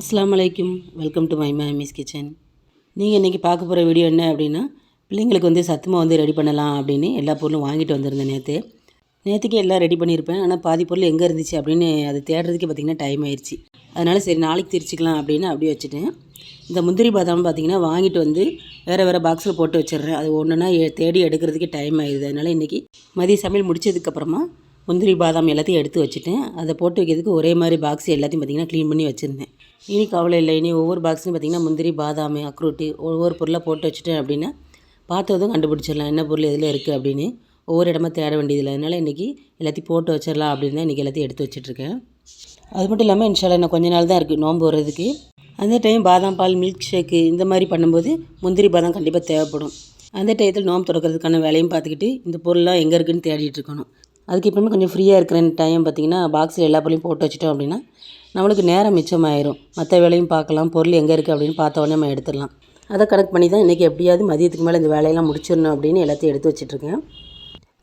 அஸ்லாம் வலைக்கும் welcome to my மேமிஸ் கிச்சன். நீங்கள் இன்றைக்கி பார்க்க போகிற வீடியோ என்ன அப்படின்னா பிள்ளைங்களுக்கு வந்து சத்துமா வந்து ரெடி பண்ணலாம் அப்படின்னு எல்லா பொருளும் வாங்கிட்டு வந்திருந்தேன் நேற்று நேற்றுக்கே எல்லாம் ரெடி பண்ணியிருப்பேன். ஆனால் பாதி பொருள் எங்கே இருந்துச்சு அப்படின்னு அது தேடுறதுக்கே பார்த்திங்கன்னா டைம் ஆயிடுச்சு அதனால் சரி நாளைக்கு திரிச்சிக்கலாம் அப்படின்னு அப்படியே வச்சுட்டேன். இந்த முந்திரி பாதாம் பார்த்திங்கன்னா வாங்கிட்டு வந்து வேறு வேறு பாக்ஸில் போட்டு வச்சிடுறேன். அது ஒன்றுனா தேடி எடுக்கிறதுக்கே டைம் ஆயிடுது அதனால் இன்றைக்கி மதிய சமையல் முடிச்சதுக்கப்புறமா முந்திரி பாதாம் எல்லாத்தையும் எடுத்து வச்சுட்டேன். அதை போட்டு வைக்கிறதுக்கு ஒரே மாதிரி பாக்ஸ் எல்லாத்தையும் பார்த்திங்கன்னா க்ளீன் பண்ணி வச்சுருந்தேன். இனி கவலை இல்லை. இனி ஒவ்வொரு பாக்ஸ்லையும் பார்த்திங்கன்னா முந்திரி பாதாம் அக்ரூட்டு ஒவ்வொரு பொருளாக போட்டு வச்சுட்டேன் அப்படின்னா பார்த்ததும் கண்டுபிடிச்சிடலாம். என்ன பொருள் எதில் இருக்குது அப்படின்னு. ஒவ்வொரு இடமா தேட வேண்டியதில்லை. அதனால் இன்றைக்கி எல்லாத்தையும் போட்டு வச்சிடலாம் அப்படின்னு தான் இன்றைக்கி எல்லாத்தையும் எடுத்து வச்சுட்ருக்கேன். அது மட்டும் இல்லாமல் இன்ஷால்லா இன்னும் கொஞ்ச நாள் தான் இருக்குது நோன்பு வர்றதுக்கு. அந்த டைம் பாதாம் பால் மில்க் ஷேக்கு இந்த மாதிரி பண்ணும்போது முந்திரி பாதாம் கண்டிப்பாக தேவைப்படும். அந்த டயத்தில் நோம்பு தொடக்கிறதுக்கான வேலையும் பார்த்துக்கிட்டு இந்த பொருள்லாம் எங்கே இருக்குன்னு தேடிட்டு இருக்கணும். அதுக்கு எப்பவுமே கொஞ்சம் ஃப்ரீயாக இருக்கிற டைம் பார்த்திங்கன்னா பாக்ஸில் எல்லா பொருளையும் போட்டு வச்சிட்டோம் அப்படின்னா நம்மளுக்கு நேரம் மிச்சமாயிரும். மற்ற வேலையும் பார்க்கலாம். பொருள் எங்கே இருக்குது அப்படின்னு பார்த்த உடனே நம்ம எடுத்துடலாம். அதை கணக்கு பண்ணி தான் இன்றைக்கி எப்படியாவது மதியத்துக்கு மேலே இந்த வேலையெல்லாம் முடிச்சிடணும் அப்படின்னு எல்லாத்தையும் எடுத்து வச்சிட்ருக்கேன்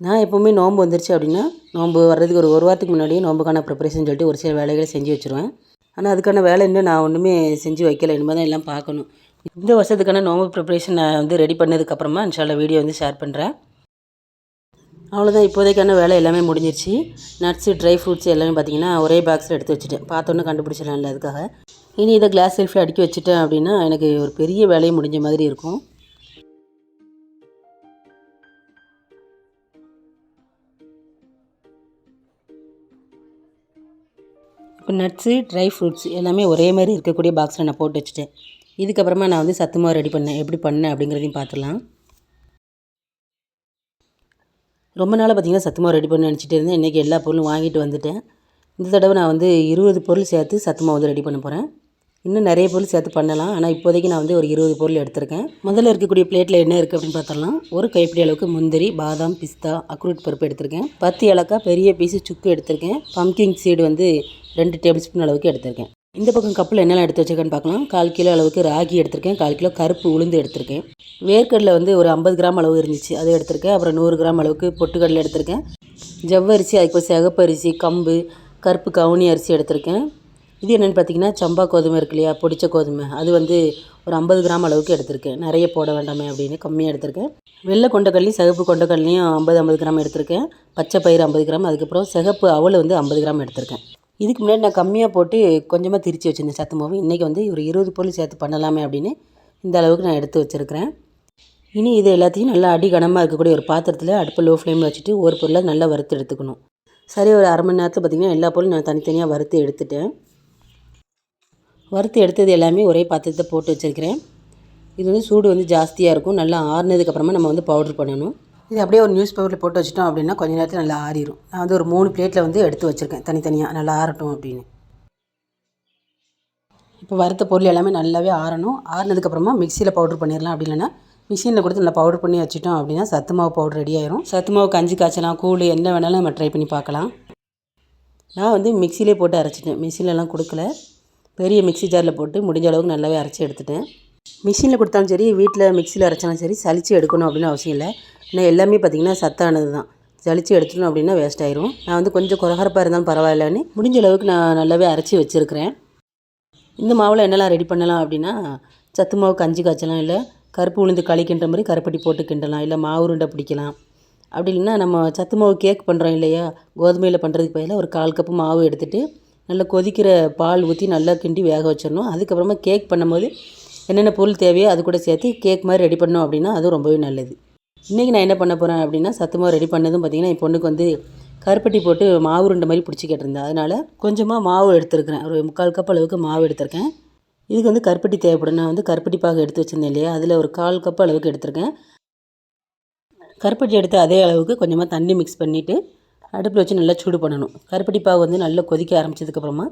நான் எப்போவுமே நோன்பு வந்துருச்சு அப்படின்னா நோன்பு வர்றதுக்கு ஒரு ஒரு வாரத்துக்கு முன்னாடியே நோம்புக்கான ப்ரிப்பரேஷன் சொல்லிட்டு ஒரு சில வேலைகளை செஞ்சு வச்சுருவேன். ஆனால் அதுக்கான வேலை இன்னும் நான் ஒன்றுமே செஞ்சு வைக்கலை. இனிமேல் தான் எல்லாம் பார்க்கணும். இந்த வருஷத்துக்கான நோம்பு ப்ரிப்பரேஷன் நான் வந்து ரெடி பண்ணதுக்கப்புறமா இன்ஷால்லா வீடியோ வந்து ஷேர் பண்ணுறேன் அவ்வளோதான் இப்போதைக்கான வேலை எல்லாமே முடிஞ்சிருச்சு. நட்ஸு ட்ரை ஃப்ரூட்ஸ் எல்லாமே பார்த்தீங்கன்னா ஒரே பாக்ஸில் எடுத்து வச்சுட்டேன். பார்த்தோன்னே கண்டுபிடிச்சிடலாம்ல அதுக்காக. இனி இதை கிளாஸ் செல்ஃபில் அடுக்கி வச்சுட்டேன் அப்படின்னா எனக்கு ஒரு பெரிய வேலையை முடிஞ்ச மாதிரி இருக்கும். இப்போ நட்ஸு ட்ரை ஃப்ரூட்ஸ் எல்லாமே ஒரே மாதிரி இருக்கக்கூடிய பாக்ஸில் நான் போட்டு வச்சுட்டேன். இதுக்கப்புறமா நான் வந்து சத்து மாவு ரெடி பண்ணேன். எப்படி பண்ணேன் அப்படிங்கிறதையும் பார்த்துடலாம். ரொம்ப நாளாக பார்த்தீங்கன்னா சத்துமாவு ரெடி பண்ணி நினச்சிட்டு இருந்தேன். இன்றைக்கி எல்லா பொருளும் வாங்கிட்டு வந்துட்டேன். இந்த தடவை நான் வந்து இருபது பொருள் சேர்த்து சத்துமாவு வந்து ரெடி பண்ண போகிறேன் இன்னும் நிறைய பொருள் சேர்த்து பண்ணலாம். ஆனால் இப்போதைக்கு நான் வந்து ஒரு இருபது பொருள் எடுத்திருக்கேன். முதல்ல இருக்கக்கூடிய பிளேட்டில் என்ன இருக்குது அப்படின்னு பார்த்தரலாம் ஒரு கைப்பிடி அளவுக்கு முந்திரி பாதாம் பிஸ்தா அக்ரூட் பருப்பு எடுத்திருக்கேன். பத்து ஏலக்காய் பெரிய பீஸு சுக்கு எடுத்திருக்கேன். பம்கிங் சீடு வந்து ரெண்டு டேபிள் ஸ்பூன் அளவுக்கு எடுத்திருக்கேன். இந்த பக்கம் கப்பில் என்னெல்லாம் எடுத்து வச்சிருக்கேன்னு பார்க்கலாம். கால் கிலோ அளவுக்கு ராகி எடுத்திருக்கேன். கால் கிலோ கருப்பு உளுந்து எடுத்திருக்கேன். வேர்க்கடலை வந்து ஒரு ஐம்பது கிராம் அளவு இருந்துச்சு. அதை எடுத்திருக்கேன். அப்புறம் நூறு கிராம் அளவுக்கு பொட்டுக்கடலை எடுத்திருக்கேன். ஜவ்வரிசி அதுக்கு சிகப்பரிசி கம்பு கருப்பு கவுனி அரிசி எடுத்திருக்கேன். இது என்னென்னு பார்த்தீங்கன்னா சம்பா கோதுமை இருக்கு இல்லையா? பொடிச்ச கோதுமை. அது வந்து ஒரு ஐம்பது கிராம் அளவுக்கு எடுத்திருக்கேன். நிறைய போட வேண்டாமே அப்படின்னு கம்மியாக எடுத்திருக்கேன். வெள்ளை கொண்டக்கடலையும் சிகப்பு கொண்டக்கடலையும் ஐம்பது ஐம்பது கிராம் எடுத்திருக்கேன். பச்சை பயிறு ஐம்பது கிராம். அதுக்கப்புறம் சிகப்பு அவல் வந்து ஐம்பது கிராம் எடுத்திருக்கேன். இதுக்கு முன்னாடி நான் கம்மியாக போட்டு கொஞ்சமாக திரித்து வச்சுருந்தேன் சத்து மாவு. இன்றைக்கி வந்து ஒரு இருபது பொருள் சேர்த்து பண்ணலாமே அப்படின்னு இந்த அளவுக்கு நான் எடுத்து வச்சுருக்கிறேன். இனி இது எல்லாத்தையும் நல்லா அடி கனமாக இருக்கக்கூடிய ஒரு பாத்திரத்தில் அடுப்பு லோ ஃப்ளேமில் வச்சுட்டு ஒரு பொருளை நல்லா வறுத்து எடுத்துக்கணும். சரி ஒரு அரை மணி நேரத்தில் பார்த்திங்கன்னா எல்லா பொருளும் நான் தனித்தனியாக வறுத்து எடுத்துட்டேன். வறுத்து எடுத்தது எல்லாமே ஒரே பாத்திரத்தை போட்டு வச்சுருக்கிறேன். இது வந்து சூடு வந்து ஜாஸ்தியாக இருக்கும். நல்லா ஆறுனதுக்கப்புறமா நம்ம வந்து பவுட்ரு பண்ணணும். இது அப்படியே ஒரு நியூஸ் பேப்பரில் போட்டு வச்சிட்டோம் அப்படின்னா கொஞ்ச நேரத்தில் நல்லா ஆறிடும் நான் வந்து ஒரு மூணு பிளேட்டில் வந்து எடுத்து வச்சுருக்கேன் தனித்தனியாக நல்லா ஆறட்டும் அப்படின்னு. இப்போ வறுத்த பொருள் எல்லாமே நல்லாவே ஆறணும். ஆறுனதுக்கப்புறமா மிக்சியில் பவுடர் பண்ணிடலாம் அப்படி இல்லைன்னா மிஷினில் கொடுத்து நல்லா பவுடர் பண்ணி வச்சுட்டோம் அப்படின்னா சத்து மாவு பவுடர் ரெடி ஆயிரும். சத்து மாவு கஞ்சி காய்ச்சலாம் கூழ் என்ன வேணாலும் நம்ம ட்ரை பண்ணி பார்க்கலாம். நான் வந்து மிக்சிலே போட்டு அரைச்சிட்டேன். மிஷின்லலாம் கொடுக்கல. பெரிய மிக்ஸி ஜாரில் போட்டு முடிஞ்ச அளவுக்கு நல்லாவே அரைச்சி எடுத்துட்டேன். மிஷினில் கொடுத்தாலும் சரி வீட்டில் மிக்சியில் அரைச்சாலும் சரி சளிச்சு எடுக்கணும் அப்படின்னு அவசியம் இல்லை. ஏன்னா எல்லாமே பார்த்திங்கன்னா சத்தானது தான். ஜலிச்சு எடுத்துட்டோம் அப்படின்னா வேஸ்ட் ஆயிரும். நான் வந்து கொஞ்சம் குறகரப்பாக இருந்தாலும் பரவாயில்லன்னு முடிஞ்ச அளவுக்கு நான் நல்லாவே அரைச்சி வச்சுருக்கிறேன். இந்த மாவில் என்னெல்லாம் ரெடி பண்ணலாம் அப்படின்னா சத்து மாவு கஞ்சி காய்ச்சலாம் இல்லை கருப்பு உளுந்து களிக்கின்ற மாதிரி கருப்பட்டி போட்டு கிண்டலாம் இல்லை மாவு உருண்டை பிடிக்கலாம். அப்படி இல்லைன்னா நம்ம சத்து மாவு கேக் பண்ணுறோம் இல்லையா கோதுமையில் பண்ணுறதுக்கு பதிலாக ஒரு கால் கப்பு மாவு எடுத்துகிட்டு நல்லா கொதிக்கிற பால் ஊற்றி நல்லா கிண்டி வேக வச்சிடணும். அதுக்கப்புறமா கேக் பண்ணும்போது என்னென்ன பொருள் தேவையோ அது கூட சேர்த்து கேக் மாதிரி ரெடி பண்ணோம் அப்படின்னா அதுவும் ரொம்பவே நல்லது. இன்றைக்கி நான் என்ன பண்ண போகிறேன் அப்படின்னா சத்துமாவு ரெடி பண்ணதும் பார்த்திங்கன்னா என் பொண்ணுக்கு வந்து கருப்பட்டி போட்டு மாவு ரெண்டு மாதிரி பிடிச்சி கேட்டிருந்தேன் அதனால் கொஞ்சமாக மாவு எடுத்துருக்கிறேன். ஒரு முக்கால் கப் அளவுக்கு மாவு எடுத்திருக்கேன். இதுக்கு வந்து கருப்பட்டி தேவைப்படும். நான் வந்து கருப்பட்டி பாக எடுத்து வச்சுருந்தேன் இல்லையா? அதில் ஒரு கால் கப் அளவுக்கு எடுத்திருக்கேன். கருப்பட்டி எடுத்து அதே அளவுக்கு கொஞ்சமாக தண்ணி மிக்ஸ் பண்ணிவிட்டு அடுப்பில் வச்சு நல்லா சூடு பண்ணணும். கருப்பட்டி பாகு வந்து நல்லா கொதிக்க ஆரம்பிச்சதுக்கப்புறமா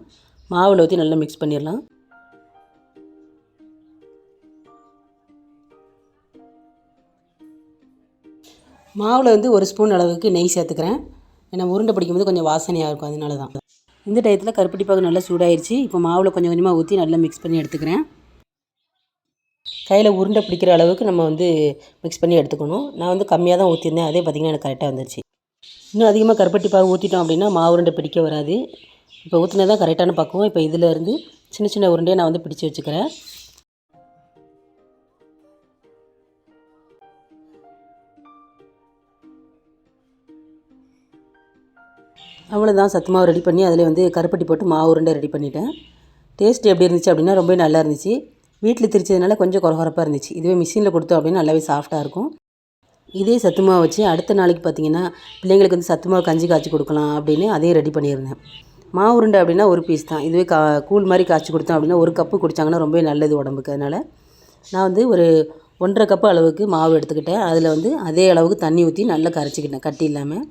மாவில் ஊற்றி நல்லா மிக்ஸ் பண்ணிடலாம். மாவில் வந்து ஒரு ஸ்பூன் அளவுக்கு நெய் சேர்த்துக்கிறேன். ஏன்னா உருண்டை பிடிக்கும்போது கொஞ்சம் வாசனையாக இருக்கும் அதனால தான் இந்த டயத்தில் கருப்பட்டி பாகு நல்லா சூடாயிருச்சு. இப்போ மாவில் கொஞ்சம் கொஞ்சமாக ஊற்றி நல்லா மிக்ஸ் பண்ணி எடுத்துக்கிறேன். கையில் உருண்டை பிடிக்கிற அளவுக்கு நம்ம வந்து மிக்ஸ் பண்ணி எடுத்துக்கணும். நான் வந்து கம்மியாக தான் ஊற்றிருந்தேன் அதே பார்த்திங்கன்னா எனக்கு கரெக்டாக வந்துருச்சு. இன்னும் அதிகமாக கருப்பட்டி பாகு ஊற்றிட்டோம் அப்படின்னா மாவு உருண்டை பிடிக்க வராது. இப்போ ஊற்றினா தான் கரெக்டான பக்குவம். இப்போ இதில் இருந்து சின்ன சின்ன உருண்டையை நான் வந்து பிடிச்சி வச்சுக்கிறேன். அவ்வளோதான் சத்து மாவு ரெடி பண்ணி அதில் வந்து கருப்பட்டி போட்டு மாவு உருண்டை ரெடி பண்ணிட்டேன். டேஸ்ட் எப்படி இருந்துச்சு அப்படின்னா ரொம்ப நல்லா இருந்துச்சு. வீட்டில் திரிச்சதுனால கொஞ்சம் குறகுறப்பாக இருந்துச்சு. இதுவே மிஷினில் கொடுத்தோம் அப்படின்னா நல்லாவே சாஃப்டாக இருக்கும். இதே சத்து மாவு வச்சு அடுத்த நாளைக்கு பார்த்தீங்கன்னா பிள்ளைங்களுக்கு வந்து சத்து மாவு கஞ்சி காய்ச்சி கொடுக்கலாம் அப்படின்னு அதையும் ரெடி பண்ணியிருந்தேன். மாவு உருண்டை அப்படின்னா ஒரு பீஸ் தான். இதுவே கா கூழ் மாதிரி காய்ச்சி கொடுத்தோம் அப்படின்னா ஒரு கப்பு குடித்தாங்கன்னா ரொம்ப நல்லது உடம்புக்கு. அதனால் நான் வந்து ஒரு ஒன்றரை கப்பு அளவுக்கு மாவு எடுத்துக்கிட்டேன். அதில் வந்து அதே அளவுக்கு தண்ணி ஊற்றி நல்லா கரைச்சிக்கிட்டேன் கட்டி இல்லாமல்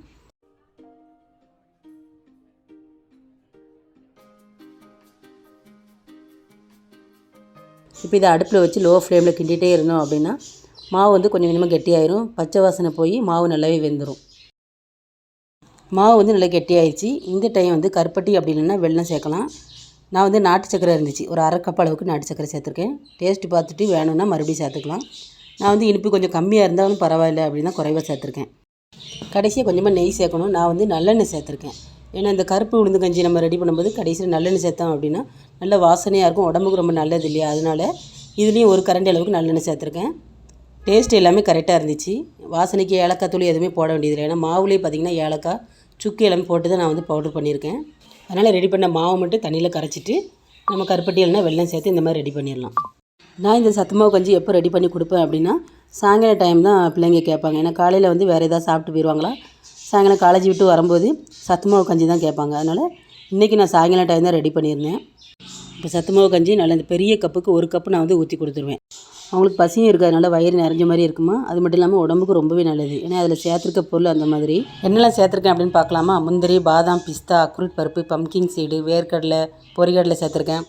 இப்போ இதை அடுப்பில் வச்சு லோ ஃப்ளேமில் கிண்டிகிட்டே இருந்தோம் அப்படின்னா மாவு வந்து கொஞ்சம் கொஞ்சமாக கெட்டியாயிரும். பச்சை வாசனை போய் மாவு நல்லாவே வெந்துடும் மாவு வந்து நல்லா கெட்டியாயிடுச்சு இந்த டைம் வந்து கருப்பட்டி அப்படி இல்லைன்னா வெள்ளம் சேர்க்கலாம். நான் வந்து நாட்டு சக்கரை இருந்துச்சு. ஒரு அரை கப் அளவுக்கு நாட்டு சக்கரை சேர்த்துருக்கேன். டேஸ்ட்டு பார்த்துட்டு வேணும்னா மறுபடியும் சேர்த்துக்கலாம். நான் வந்து இனிப்பு கொஞ்சம் கம்மியாக இருந்தாலும் பரவாயில்ல அப்படின்னா குறைவாக சேர்த்துருக்கேன். கடைசியாக கொஞ்சமாக நெய் சேர்க்கணும். நான் வந்து நல்லெண்ணெய் சேர்த்துருக்கேன். ஏன்னா இந்த கருப்பு உளுந்து கஞ்சி நம்ம ரெடி பண்ணும்போது கடைசியில் நல்லெண்ணெய் சேர்த்தோம் அப்படின்னா நல்ல வாசனையாக இருக்கும். உடம்புக்கு ரொம்ப நல்லது இல்லையா? அதனால் இதுலேயும் ஒரு கரண்டி அளவுக்கு நல்லெண்ணெய் சேர்த்துருக்கேன். டேஸ்ட் எல்லாமே கரெக்டாக இருந்துச்சு. வாசனைக்கு ஏலக்காய் தூள் எதுவுமே போட வேண்டியதில்லை. ஏன்னா மாவுலேயே பார்த்திங்கன்னா ஏலக்காய் சுக்கு எல்லாமே போட்டு தான் நான் வந்து பவுடர் பண்ணியிருக்கேன். அதனால் ரெடி பண்ண மாவு மட்டும் தண்ணியில் கரைச்சிட்டு நம்ம கருப்பட்டி இல்லைனா வெள்ளம் சேர்த்து இந்த மாதிரி ரெடி பண்ணிடலாம். நான் இந்த சத்து மாவு கஞ்சி எப்போ ரெடி பண்ணி கொடுப்பேன் அப்படின்னா சாயங்கால டைம் தான் பிள்ளைங்க கேட்பாங்க. ஏன்னா காலையில் வந்து வேறு எதாவது சாப்பிட்டு போயிடுவாங்களா சாயங்காலம் காலேஜ் விட்டு வரும்போது சத்து மாவு கஞ்சி தான் கேட்பாங்க. அதனால் இன்றைக்கி நான் சாயங்காலம் டைம் தான் ரெடி பண்ணியிருந்தேன். இப்போ சத்து மாவு கஞ்சி நல்ல இந்த பெரிய கப்புக்கு ஒரு கப்பு நான் வந்து ஊற்றி கொடுத்துருவேன். அவங்களுக்கு பசியும் இருக்காதனால வயிறு நிறைஞ்ச மாதிரி இருக்குமா? அது மட்டும் இல்லாமல் உடம்புக்கு ரொம்பவே நல்லது. ஏன்னா அதில் சேர்த்துருக்க பொருள் அந்த மாதிரி. என்னெல்லாம் சேர்த்துருக்கேன் அப்படின்னு பார்க்கலாமா? முந்திரி பாதாம் பிஸ்தா அக்ரூட் பருப்பு பம்கிங் சீடு வேர்க்கடலை பொறிகடலை சேர்த்துருக்கேன்.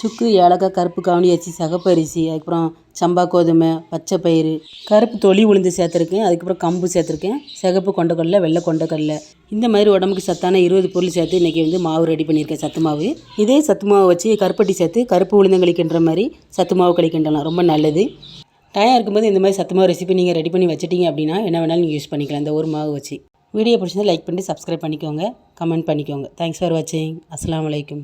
சுக்கு ஏலக்காய் கருப்பு கவுனி அரிசி சகப்பரிசி அதுக்கப்புறம் சம்பா கோதுமை பச்சை பயிறு கருப்பு தொளி உளுந்து சேர்த்துருக்கேன். அதுக்கப்புறம் கம்பு சேர்த்துருக்கேன். சிகப்பு கொண்டக்கடல வெள்ளை கொண்டக்கடல. இந்த மாதிரி உடம்புக்கு சத்தான இருபது பொருள் சேர்த்து இன்றைக்கி வந்து மாவு ரெடி பண்ணியிருக்கேன் சத்து மாவு. இதே சத்து மாவு வச்சு கருப்பட்டி சேர்த்து கருப்பு உளுந்தங்களி கழிக்கின்ற மாதிரி சத்து மாவு கழிக்கின்றலாம். ரொம்ப நல்லது. டயம் இருக்கும்போது இந்த மாதிரி சத்து மாவு ரெசிபி நீங்கள் ரெடி பண்ணி வச்சிட்டீங்க அப்படின்னா என்ன வேணாலும் நீங்கள் யூஸ் பண்ணிக்கலாம். இந்த ஒரு மாவு வச்சு. வீடியோ பிடிச்சிருந்தா லைக் பண்ணி சப்ஸ்கிரைப் பண்ணிக்கோங்க. கமெண்ட் பண்ணிக்கோங்க. தேங்க்ஸ் ஃபார் வாட்சிங் அஸ்லாம் வலைக்கம்